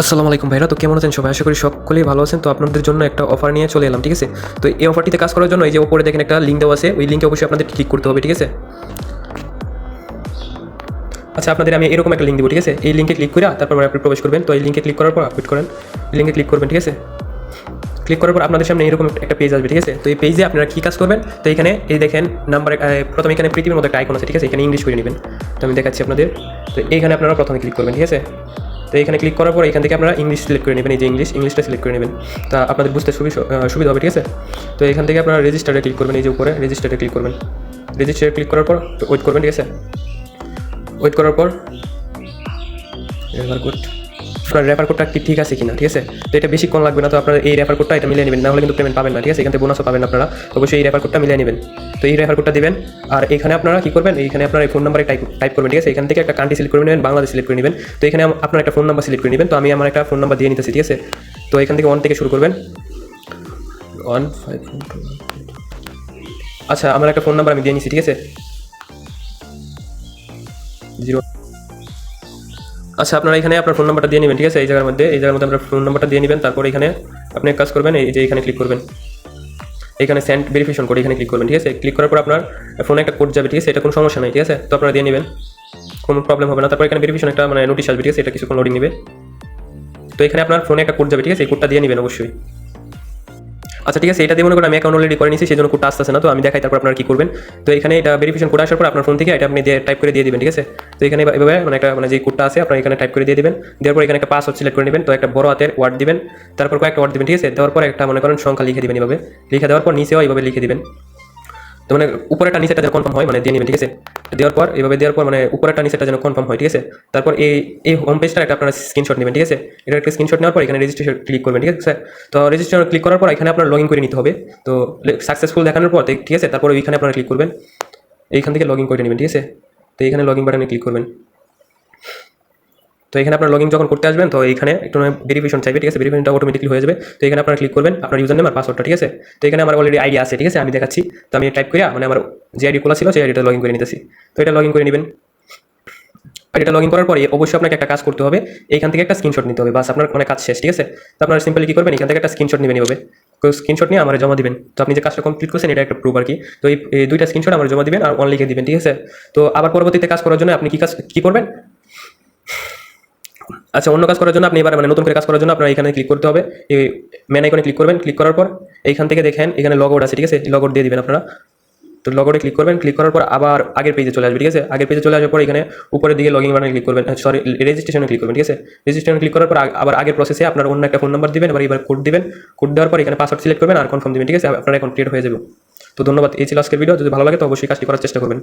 আসসালামু আলাইকুম ভাইরা, তো কেমন আছেন সবাই? আশা করি সকলেই ভালো আছেন। তো আপনাদের জন্য একটা অফার নিয়ে চলে এলাম, ঠিক আছে? তো এই অফারটিতে কাজ করার জন্য এই যে উপরে দেখেন একটা লিঙ্ক দেওয়া আছে, ওই লিঙ্কে অবশ্যই আপনাদের ক্লিক করতে হবে, ঠিক আছে? আচ্ছা আপনাদের আমি এরকম একটা লিঙ্ক দেবো, ঠিক আছে? এই লিঙ্কে ক্লিক করে তারপর আপনি প্রবেশ করবেন। তো এই লিঙ্কে ক্লিক করার পর আপডেট করেন। লিঙ্কে ক্লিক করবেন, ঠিক আছে? ক্লিক করার পর আপনাদের সামনে এরকম একটা পেজ আসবে, ঠিক আছে? তো এই পেজে আপনারা কী কাজ করবেন? তো এখানে এই দেখেন নাম্বার প্রথমে এখানে পৃথিবীর মতো একটা আইকন আছে, ঠিক আছে? এখানে ইংলিশ করে নেবেন। তো আমি দেখাচ্ছি আপনাদের। তো এইখানে আপনারা প্রথমে ক্লিক করবেন, ঠিক আছে? তো এখানে ক্লিক করার পর এখান থেকে আপনারা ইংলিশ সিলেক্ট করে নেবেন, এই যে ইংলিশ ইংলিশটা সিলেক্ট করে নেবেন। তা আপনাদের বুঝতে সুবি- সুবিধা হবে, ঠিক আছে? তো এখান থেকে আপনারা রেজিস্টারে ক্লিক করবেন, এই যে উপরে রেজিস্টারে ক্লিক করবেন। রেজিস্টারে ক্লিক করার পর ওয়েট করবেন, ঠিক আছে? ওয়েট করার পর, এবার কোড আপনার রেফার কোডটা কি ঠিক আছে কিনা ঠিক আছে? তো এটা বেশিক্ষণ লাগবে না তো আপনারা এই রেফার কোডটা এটা মিলিয়ে নেবেন না হলে কিন্তু পেমেন্ট পাবেন না ঠিক আছে? এখান থেকে বোনাসও পাবেন আপনারা। অবশ্যই এই রেফার কোডটা মিলিয়ে নেবেন। তো এই রেফার কোডটা দিবেন আর এখানে আপনারা কি করবেন এইখানে আপনার এই ফোন নাম্বারে টাইপ টাইপ করবেন ঠিক আছে? এখান থেকে একটা কান্ট্রি সিলেক্ট করে নেবেন বাংলাদেশ সিলেক্ট করে নেবেন। তো এখানে আপনার একটা ফোন নাম্বার সিলেক্ট করে নেবেন তো আমি আমার একটা ফোন নাম্বার দিয়ে নিতেছি ঠিক আছে? তো এখান থেকে ওয়ান থেকে শুরু করবেন। ওয়ান ফাইভ আচ্ছা আমার একটা ফোন নাম্বার আমি দিয়ে নিছি ঠিক আছে? জিরো আচ্ছা আপনারা এখানে আপনার ফোন নাম্বারটা দিয়ে নেবেন, ঠিক আছে? এই জায়গার মধ্যে, এই জায়গার মধ্যে আপনার ফোন নাম্বারটা দিয়ে নেবেন, তারপর এখানে আপনি কাজ করবেন, এই যে এখানে ক্লিক করবেন। এখানে সেন্ড ভেরিফিকেশন করে এখানে ক্লিক করবেন, ঠিক আছে? ক্লিক করার পর আপনার ফোনে একটা কোড যাবে, ঠিক আছে? এটা কোনো সমস্যা নেই, ঠিক আছে? তো আপনারা দিয়ে নেবেন। কোনো প্রবলেম হবে না। তারপর এখানে ভেরিফিকেশন একটা মানে নোটিশ আসবে, ঠিক আছে? এটা কিছুক্ষণ লোডিং নেবে। তো এখানে আপনার ফোনে একটা কোড যাবে, ঠিক আছে? এই কোডটা দিয়ে নেবেন অবশ্যই। আচ্ছা ঠিক আছে, এটা দিয়ে মনে করেন আমি অ্যাকাউন্ট অলরেডি করে নিয়েছি সেই জন্য কোডটা আসতেছে না, তো আমি দেখাই, তারপর আপনারা কি করবেন? তো এখানে এটা ভেরিফিকেশন কোড আসার পর আপনার ফোন থেকে এটা আপনি দিয়ে টাইপ করে দিয়ে দিবেন, ঠিক আছে? তো এখানে এভাবে মানে একটা মানে যে কোডটা আছে, আপনার এখানে টাইপ করে দিয়ে দিবেন, দেওয়ার পর এখানে একটা পাসওয়ার্ড সিলেক্ট করে নেবেন, তো একটা বড় হাতের ওয়ার্ড দিবেন, তারপর কয়েকটা ওয়ার্ড দিবেন, ঠিক আছে? দেওয়ার পর একটা মনে করেন সংখ্যা লিখে দিবেন এভাবে, লিখে দেওয়ার পর নিচেও এইভাবে লিখে দিবেন। তো মানে উপরেটা নিচেটা যেন কনফার্ম হয় মানে দিয়ে নেবেন ঠিক আছে? দেওয়ার পর, এভাবে দেওয়ার পর মানে উপরেটা নিচেটা যেন কনফার্ম হয়, ঠিক আছে? তারপর এই এই হোম পেজটা একটা আপনারা স্ক্রিনশট নেবেন, ঠিক আছে? এটা একটা স্ক্রিনশট নেওয়ার পর এখানে রেজিস্ট্রেশন ক্লিক করবেন, ঠিক আছে? তো রেজিস্ট্রেশন ক্লিক করার পর এখানে আপনার লগ ইন করে নিতে হবে। তো সাকসেসফুল দেখানোর পর, ঠিক আছে? তারপর ওইখানে আপনারা ক্লিক করবেন। এইখান থেকে লগ ইন করে নেবেন, ঠিক আছে? তো এখানে লগ ইন বাটনে ক্লিক করবেন। তো এখানে আপনার লগ যখন করতে আসবেন, তো এখানে একটু ভেরিফিকেশন চাইবে, ঠিক আছে? ভেরিফিকেশনটা অটোমেটিকলি হয়ে যাবে। তো এখানে আপনারা ক্লিক করবেন, আপনার ইউজার নেম আর পাসওয়ার্ডটা ঠিক আছে? তো এখানে আমার অলরেডি আইডি আছে, ঠিক আছে? আমি দেখাচ্ছি। তো আমি টাইপ করে মানে আমার যে আইডি খোলা ছিল, সেই আইডিটা লগ ইন করে নিতেছি। তো এটা লগ ইন করে নেবেন। আর এটা লগ ইন করার পরে অবশ্যই আপনাকে একটা কাজ করতে হবে। এইখান থেকে একটা স্ক্রিনশট নিতে হবে। বাস, আপনার মানে কাজ শেষ, ঠিক আছে? তো আপনারা সিম্পলি কি করবেন? এখান থেকে একটা স্ক্রিনশট নেবেন এভাবে। স্ক্রিনশট নিয়ে আমার জমা দিবেন। তো আপনি যে কাজটা কমপ্লিট করছেন, এটা একটা প্রুফ আর কি। তো এই দুইটা স্ক্রিনশট আমার জমা দিবেন আর অন দিবেন, ঠিক আছে? তো আবার পরবর্তীতে কাজ করার জন্য আপনি কি কাজ, কী করবেন? আচ্ছা অন্য কাজ করার জন্য আপনি এবার মানে নতুন করে কাজ করার জন্য আপনার এখানে ক্লিক করতে হবে। এই মেন আইকনে ক্লিক করবেন। ক্লিক করার পর এইখান থেকে দেখেন, এখানে লগ আউট আছে, ঠিক আছে? লগ আউট দিয়ে দিবেন আপনারা। তো লগ আউটে ক্লিক করবেন। ক্লিক করার পর আবার আগের পেজে চলে আসবে, ঠিক আছে? আগের পেজে চলে আসার পর এখানে উপরের দিকে লগইন বাটনে ক্লিক করবেন। সরি রেজিস্ট্রেশনে ক্লিক করবেন, ঠিক আছে? রেজিস্ট্রেশনে ক্লিক করার পর আবার আগের প্রসেসে আপনার অন্য একটা ফোন নাম্বার দিবেন। এবার এবার কোড দিবেন। কোড দেওয়ার পর এখানে পাসওয়ার্ড সিলেক্ট করবেন আর কনফার্ম দিবেন, ঠিক আছে? আপনার এখন ক্রিয়েট হয়ে যাবে তো ধন্যবাদ। এই ছিল আজকের ভিডিও যদি ভালো লাগে তো অবশ্যই কাজটি করার চেষ্টা করবেন।